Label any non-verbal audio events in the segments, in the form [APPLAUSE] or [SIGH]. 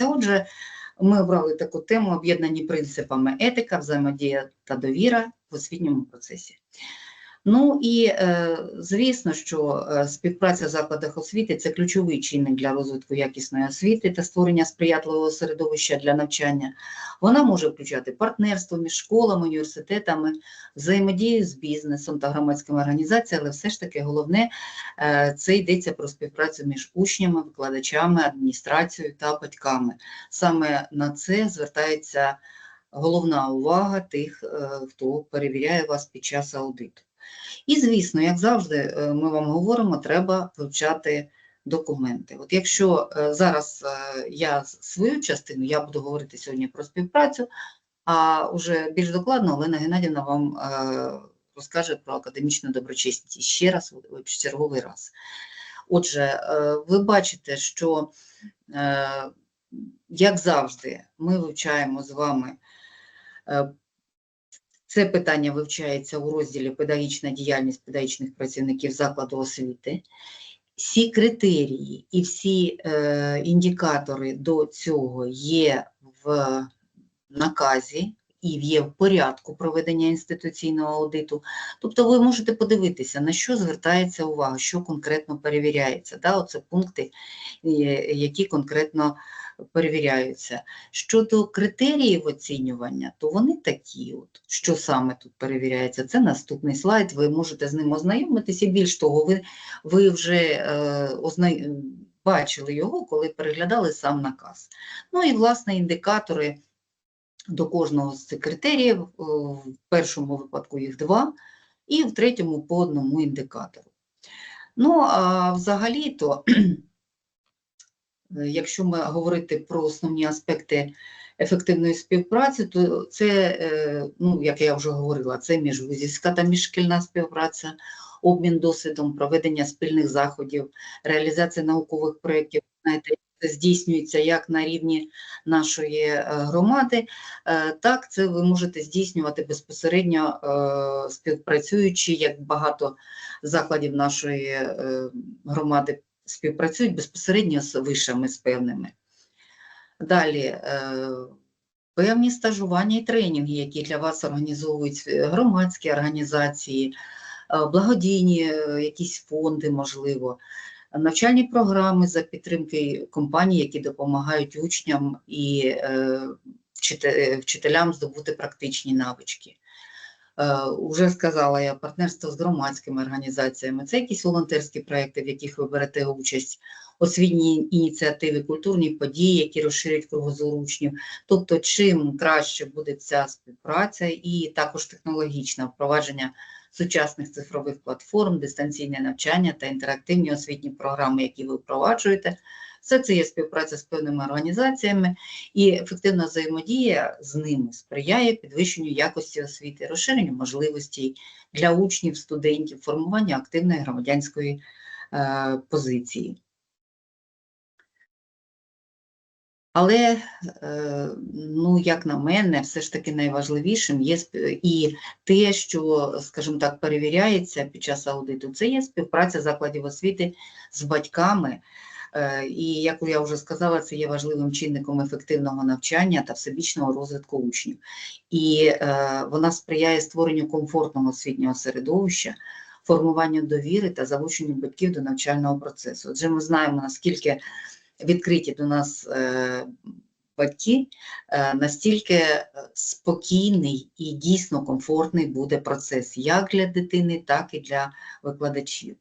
Отже, ми обрали таку тему об'єднані принципами етика, взаємодія та довіра в освітньому процесі. Ну і е, звісно, що е, співпраця в закладах освіти це ключовий чинник для розвитку якісної освіти та створення сприятливого середовища для навчання. Вона може включати партнерство між школами, університетами, взаємодію з бізнесом та громадськими організаціями, але все ж таки головне е, це йдеться про співпрацю між учнями, викладачами, адміністрацією та батьками. Саме на це звертається головна увага тих, хто перевіряє вас під час аудиту. І, звісно, як завжди, е, ми вам говоримо, треба вивчати документи. От якщо е, зараз е, я свою частину, я буду говорити сьогодні про співпрацю, а вже більш докладно Олена Геннадівна вам розкаже про академічну доброчесність ще раз, в черговий раз. Отже, ви бачите, що, як завжди, ми вивчаємо з вами це питання вивчається у розділі Педагогічна діяльність педагогічних працівників закладу освіти. Всі критерії і всі е, індикатори до цього є в наказі і є в порядку проведення інституційного аудиту. Тобто ви можете подивитися, на що звертається увага, що конкретно перевіряється. Да? Оце пункти, е, які конкретно перевіряються. Щодо критеріїв оцінювання, то вони такі, от, що саме тут перевіряється, це наступний слайд, ви можете з ним ознайомитися. Більш того, ви ви вже е, ознай... бачили його, коли переглядали сам наказ. Ну і, власне, індикатори до кожного з цих критеріїв, в першому випадку їх два, і в третьому по одному індикатору. Ну, а взагалі-то Е, якщо ми говорити про основні аспекти ефективної співпраці, то це, е, ну, як я вже говорила, це міжвузівська та міжшкільна співпраця, обмін досвідом, проведення спільних заходів, реалізація наукових проєктів. Знаєте, це здійснюється як на рівні нашої е, громади, так це ви можете здійснювати безпосередньо співпрацюючи, як багато закладів нашої громади співпрацюють безпосередньо з вишами з певними. Далі е, певні стажування і тренінги, які для вас організовують е, громадські організації, е, благодійні якісь фонди, можливо, навчальні програми за підтримки компаній, які допомагають учням і вчителям здобути практичні навички. Е, уже сказала я партнерство з громадськими організаціями. Це якісь волонтерські проекти, в яких ви берете участь, освітні ініціативи, культурні події, які розширюють кругозор учнів. Тобто, чим краще буде ця співпраця, і також технологічне впровадження сучасних цифрових платформ, дистанційне навчання та інтерактивні освітні програми, які ви впроваджуєте. Все це є співпраця з певними організаціями, і ефективна взаємодія з ними сприяє підвищенню якості освіти, розширенню можливостей для учнів, студентів, формуванню активної громадянської е, позиції. Але, е, ну, як на мене, все ж таки найважливішим є і те, що, скажімо так, перевіряється під час аудиту, це є співпраця закладів освіти з батьками. Е, і, як я вже сказала, це є важливим чинником ефективного навчання та всебічного розвитку учнів. І е, вона сприяє створенню комфортного освітнього середовища, формуванню довіри та залученню батьків до навчального процесу. Отже, ми знаємо, наскільки відкриті до нас е, батьки, настільки спокійний і дійсно комфортний буде процес як для дитини, так і для викладачів.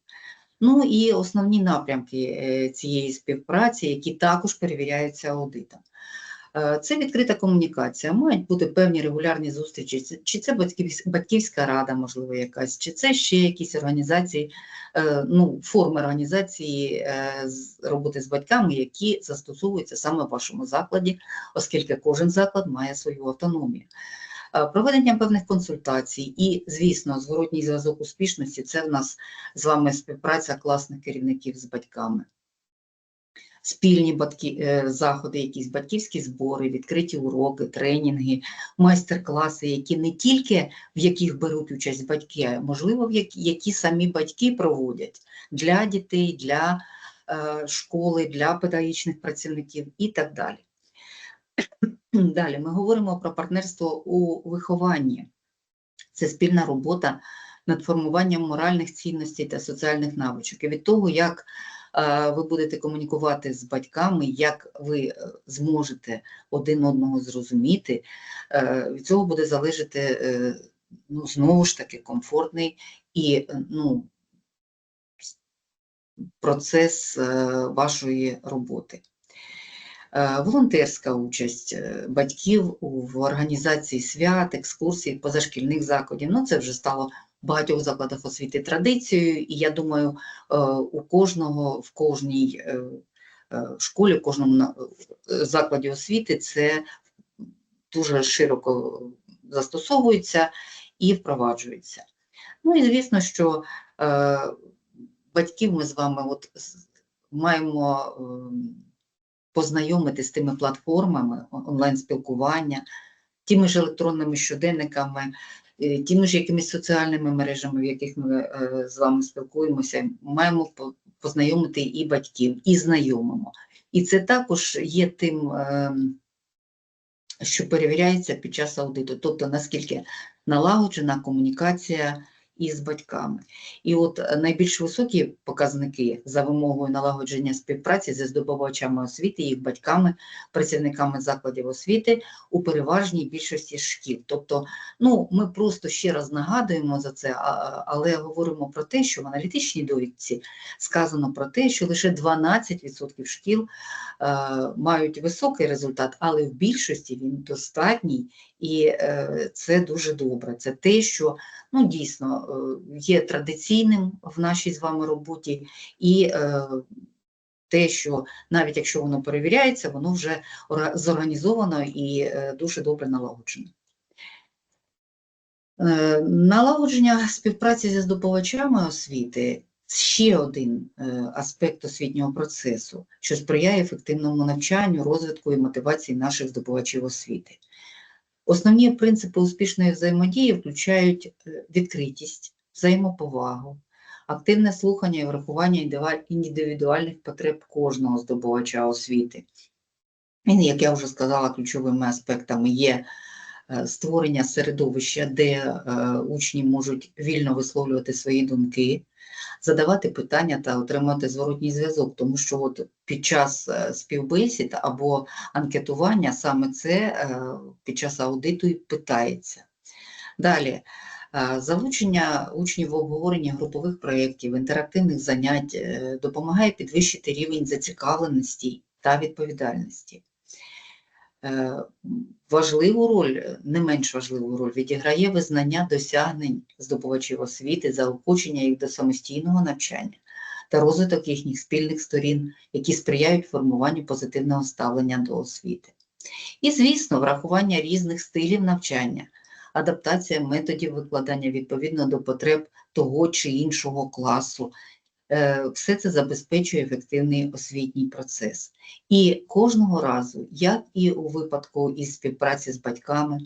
Ну і основні напрямки е, цієї співпраці, які також перевіряються аудитом. Е, це відкрита комунікація, мають бути певні регулярні зустрічі, чи це батьківська рада, можливо, якась, чи це ще якісь організації, е, ну, форми організації роботи з батьками, які застосовуються саме в вашому закладі, оскільки кожен заклад має свою автономію. Е, проведення певних консультацій і, звісно, зворотній зв'язок успішності це в нас з вами співпраця класних керівників з батьками. Спільні батьки, е, заходи, якісь батьківські збори, відкриті уроки, тренінги, майстер-класи, які не тільки в яких беруть участь батьки, а можливо, в які, які самі батьки проводять для дітей, для е, школи, для педагогічних працівників і так далі. [CLEARS THROAT] Далі ми говоримо про партнерство у вихованні. Це спільна робота над формуванням моральних цінностей та соціальних навичок. І від того, як е, ви будете комунікувати з батьками, як ви е, зможете один одного зрозуміти, е, від цього буде залежати ну, знову ж таки комфортний і ну, процес вашої роботи. Е, Волонтерська участь е, батьків в організації свят, екскурсій, позашкільних заходів. Ну, це вже стало в багатьох закладах освіти традицією, і я думаю, е, у кожного в кожній школі, в кожному закладі освіти це дуже широко застосовується і впроваджується. Ну і звісно, що батьків ми з вами от маємо ем, познайомити з тими платформами онлайн-спілкування, тими ж електронними щоденниками, е, тими ж якимись соціальними мережами, в яких ми е, з вами спілкуємося, маємо познайомити і батьків, і знайомимо. І це також є тим, ем, що перевіряється під час аудиту, тобто наскільки налагоджена комунікація із батьками. І от е, найбільш високі показники за вимогою налагодження співпраці зі здобувачами освіти, їх батьками, працівниками закладів освіти у переважній більшості шкіл. Тобто, ну ми просто ще раз нагадуємо за це, але говоримо про те, що в аналітичній довідці сказано про те, що лише 12% шкіл е, мають високий результат, але в більшості він достатній, і е, це дуже добре. Це те, що ну, дійсно е, є традиційним в нашій з вами роботі, і е, те, що навіть якщо воно перевіряється, воно вже зорганізовано і дуже добре налагоджено. Налагодження співпраці зі здобувачами освіти ще один аспект освітнього процесу, що сприяє ефективному навчанню, розвитку і мотивації наших здобувачів освіти. Основні принципи успішної взаємодії включають е, відкритість, взаємоповагу, активне слухання і врахування індивідуальних потреб кожного здобувача освіти. І, як я вже сказала, ключовими аспектами є е, створення середовища, де е, учні можуть вільно висловлювати свої думки, задавати питання та отримати зворотній зв'язок, тому що от під час е, співбесід або анкетування саме це е, під час аудиту і питається. Далі. е, Залучення учнів в обговоренні групових проєктів, інтерактивних занять допомагає підвищити рівень зацікавленості та відповідальності. Е, Важливу роль, не менш важливу роль відіграє визнання досягнень здобувачів освіти, заохочення їх до самостійного навчання та розвиток їхніх спільних сторін, які сприяють формуванню позитивного ставлення до освіти. І, звісно, врахування різних стилів навчання, адаптація методів викладання відповідно до потреб того чи іншого класу. Е, Все це забезпечує ефективний освітній процес. І кожного разу, як і у випадку із співпраці з батьками,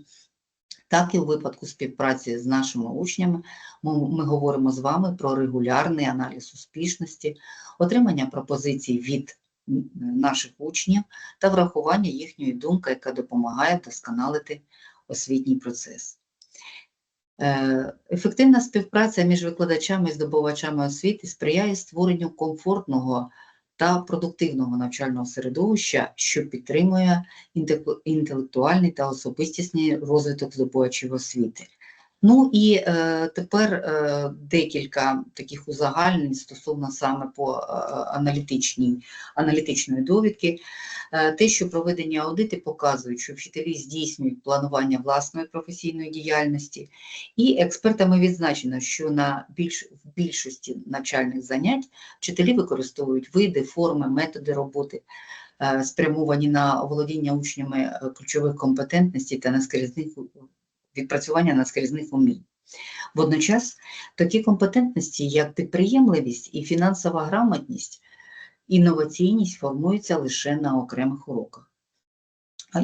так і у випадку співпраці з нашими учнями, ми, ми говоримо з вами про регулярний аналіз успішності, отримання пропозицій від наших учнів та врахування їхньої думки, яка допомагає вдосконалити освітній процес. Е, Ефективна співпраця між викладачами і здобувачами освіти сприяє створенню комфортного та продуктивного навчального середовища, що підтримує інтелектуальний та особистісний розвиток здобувачів освіти. Ну і е, тепер е, декілька таких узагальнень стосовно саме по е, аналітичній, аналітичної довідки. Е, те, що проведені аудити показують, що вчителі здійснюють планування власної професійної діяльності, і експертами відзначено, що на більш, в більшості навчальних занять вчителі використовують види, форми, методи роботи, е, спрямовані на оволодіння учнями е, ключових компетентностей та наскрізних відпрацювання наскрізних умінь. Водночас такі компетентності, як підприємливість і фінансова грамотність, інноваційність формуються лише на окремих уроках.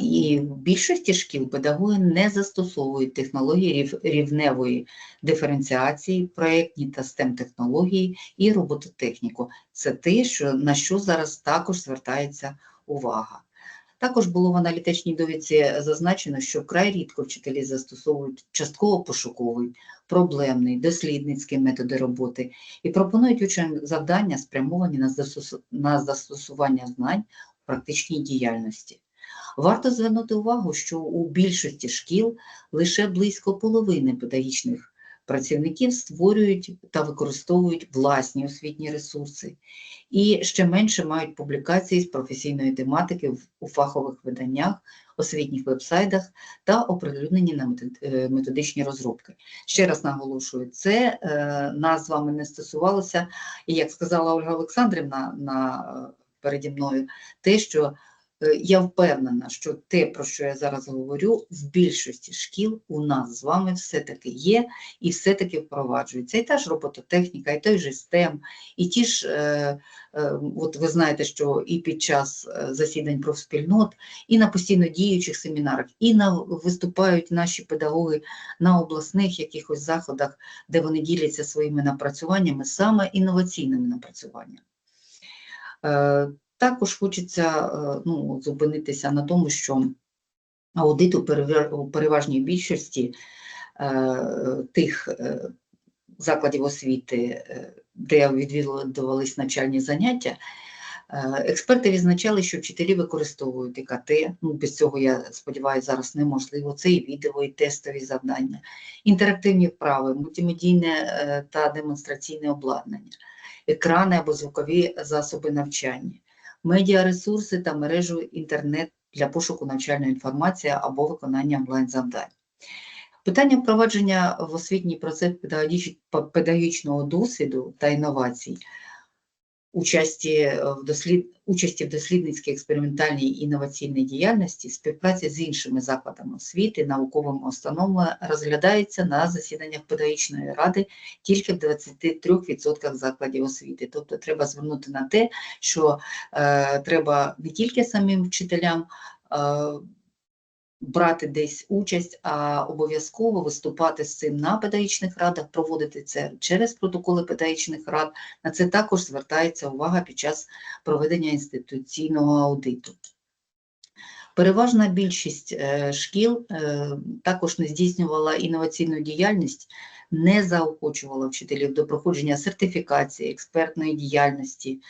І в більшості шкіл педагоги не застосовують технології рівневої диференціації, проєктні та STEM технології і робототехніку. Це те, що, на що зараз також звертається увага. Також було в аналітичній довідці зазначено, що вкрай рідко вчителі застосовують частково пошуковий, проблемний, дослідницький методи роботи і пропонують учням завдання, спрямовані на застосу- на застосування знань в практичній діяльності. Варто звернути увагу, що у більшості шкіл лише близько половини педагогічних працівників створюють та використовують власні освітні ресурси, і ще менше мають публікації з професійної тематики у фахових виданнях, освітніх вебсайтах та оприлюднені на е, методичні розробки. Ще раз наголошую, це е, нас з вами не стосувалося, і як сказала Ольга Олександрівна на, переді мною, те, що я впевнена, що те, про що я зараз говорю, в більшості шкіл у нас з вами все-таки є і все-таки впроваджується. І та ж робототехніка, і той же STEM, і ті ж, е, е, от ви знаєте, що і під час е, засідань профспільнот, і на постійно діючих семінарах, і на виступають наші педагоги на обласних якихось заходах, де вони діляться своїми напрацюваннями, саме інноваційними напрацюваннями. Також хочеться е, ну, зупинитися на тому, що аудит у переважній більшості е, тих е, закладів освіти, де відвідувались навчальні заняття, експерти відзначали, що вчителі використовують ІКТ, ну, без цього, я сподіваюся, зараз неможливо, це і відео, і тестові завдання, інтерактивні вправи, мультимедійне та демонстраційне обладнання, екрани або звукові засоби навчання, медіаресурси та мережу інтернет для пошуку навчальної інформації або виконання онлайн-завдань. Питання впровадження в освітній процес педагогіч- педагогічного досвіду та інновацій, участі е, в, дослід... участі в дослідницькій експериментальній інноваційній діяльності, співпраці з іншими закладами освіти, науковими установами розглядається на засіданнях педагогічної ради тільки в 23% закладів освіти. Тобто треба звернути на те, що е, треба не тільки самим вчителям е, брати десь участь, а обов'язково виступати з цим на педагогічних радах, проводити це через протоколи педагогічних рад. На це також звертається увага під час проведення інституційного аудиту. Переважна більшість е, шкіл е, також не здійснювала інноваційну діяльність, не заохочувала вчителів до проходження сертифікації, експертної діяльності,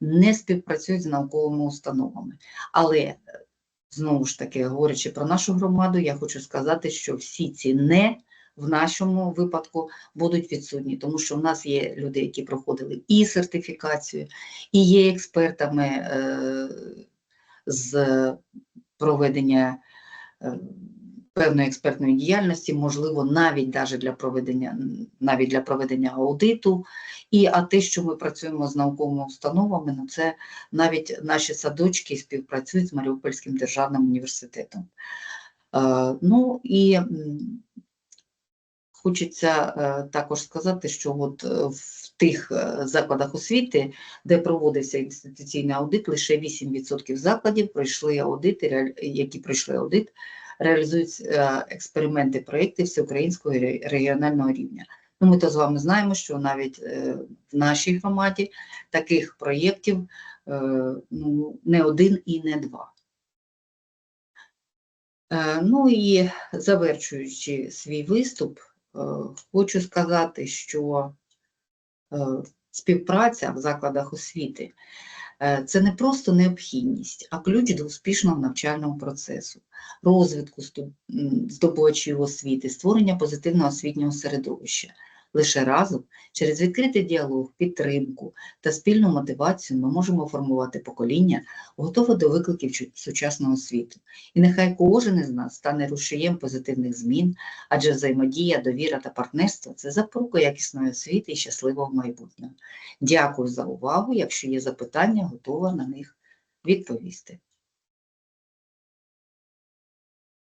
не співпрацюють з науковими установами. Але знову ж таки, говорячи про нашу громаду, я хочу сказати, що всі ці не в нашому випадку будуть відсутні, тому що в нас є люди, які проходили і сертифікацію, і є експертами е, з проведення е, певної експертної діяльності, можливо, навіть даже для проведення, навіть для проведення аудиту. І а те, що ми працюємо з науковими установами, ну це навіть наші садочки співпрацюють з Маріупольським державним університетом. Е, Ну і хочеться е, також сказати, що от е, в тих е, закладах освіти, де проводився інституційний аудит, лише 8% закладів пройшли аудити, які пройшли аудит, реалізують е, експерименти, проєкти всеукраїнського регіонального рівня. Ну, ми то з вами знаємо, що навіть е, в нашій громаді таких проєктів е, ну, не один і не два. Ну і завершуючи свій виступ, хочу сказати, що співпраця в закладах освіти це не просто необхідність, а ключ до успішного навчального процесу, розвитку здобувачів освіти, створення позитивного освітнього середовища. Лише разом, через відкритий діалог, підтримку та спільну мотивацію ми можемо формувати покоління, готове до викликів сучасного світу. І нехай кожен із нас стане рушієм позитивних змін, адже взаємодія, довіра та партнерство це запорука якісної освіти і щасливого майбутнього. Дякую за увагу. Якщо є запитання, готова на них відповісти.